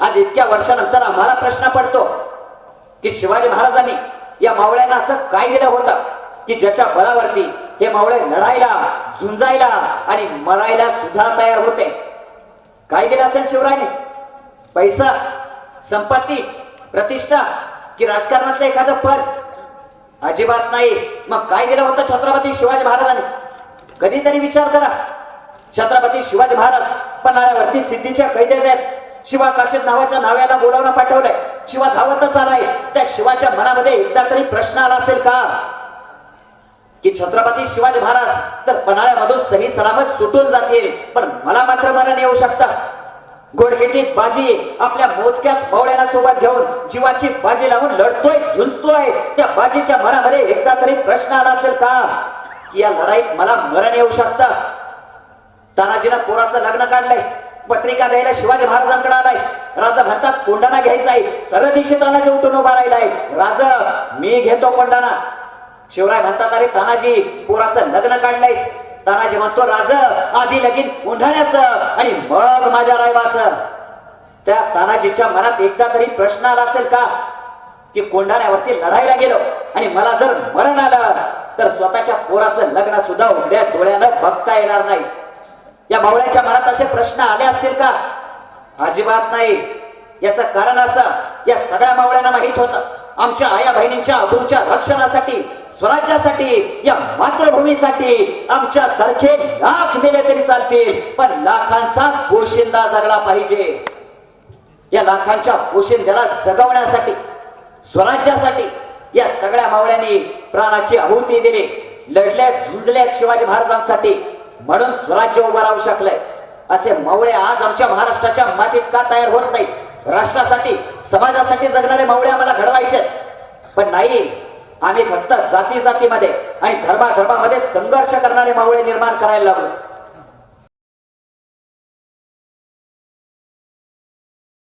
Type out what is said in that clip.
आज इतक्या वर्षानंतर आम्हाला प्रश्न पडतो की शिवाजी महाराजांनी या मावळ्यांना असं काय केलं होतं? की ज्याच्या बळावरती हे मावळे लढायला झुंजायला आणि मरायला सुद्धा तयार होते. काय दिलं असेल शिवरायने? पैसा संपत्ती प्रतिष्ठा की राजकारणातलं एखादं पद? अजिबात नाही. मग काय केलं होतं छत्रपती शिवाजी महाराजांनी? कधीतरी विचार करा. छत्रपती शिवाजी महाराज पन्हाळ्यावरती सिद्धीच्या कैदेत आहेत. शिवा काशीद नावाच्या नाव्याला बोलावणं पाठवलंय. शिवा धावतच आलाय. त्या शिवाच्या मनामध्ये एकदा तरी प्रश्न आला असेल का? की छत्रपती शिवाजी महाराज तर पन्हाळ्यामधून सही सलामत सुटून जातील. पण मला मात्र मरण येऊ शकतं. घोडखेटीत बाजी आपल्या मोजक्याच पावळ्याला सोबत घेऊन जीवाची बाजी लावून लढतोय झुंजतोय. त्या बाजीच्या मनामध्ये एकदा तरी प्रश्न आला असेल का? की या लढाईत मला मरण येऊ शकतं? तानाजीनं पोराचं लग्न काढलंय. पत्रिका द्यायला शिवाजी महाराजांकडे आलाय. राजा म्हणतात कोंडाणा घ्यायचा आहे. सरळ दिशेत तानाजी उठून उभा राहिलाय. राजा मी घेतो कोंडाना शिवराय म्हणतात अरे तानाजी पोराचं लग्न काढलंयस. तानाजी म्हणतो राज आधी लगीन उंधाण्याचं आणि मग माझ्या रायवाचं. त्या तानाजीच्या मनात एकदा तरी प्रश्न आला असेल का? की कोंढाण्यावरती लढायला गेलो आणि मला जर मरण आलं तर स्वतःच्या पोराचं लग्न सुद्धा उघड्या डोळ्यानं बघता येणार नाही. या मावळ्याच्या मनात असे प्रश्न आले असतील का? अजिबात नाही. याचं कारण असं या सगळ्या मावळ्यांना माहीत होतं. आमच्या आया बहिणींच्या अबूच्या रक्षणासाठी स्वराज्यासाठी या मातृभूमीसाठी आमच्या सारखे लाख मेले तरी चालतील पण लाखांचा पोशिंदा जगला पाहिजे. या लाखांच्या पोशिंद्याला जगवण्यासाठी स्वराज्यासाठी या सगळ्या मावळ्यांनी प्राणाची आहुती दिली. लढल्या झुंजल्या शिवाजी महाराजांसाठी म्हणून स्वराज्य उभं राहू शकलंय. असे मावळे आज आमच्या महाराष्ट्राच्या मातीत का तयार होत नाही? राष्ट्रासाठी समाजासाठी जगणारे मावळे आम्हाला घडवायचे पण नाही आम्ही फक्त जाती जातीमध्ये आणि धर्मा धर्मामध्ये संघर्ष करणारे मावळे निर्माण करायला लागलो.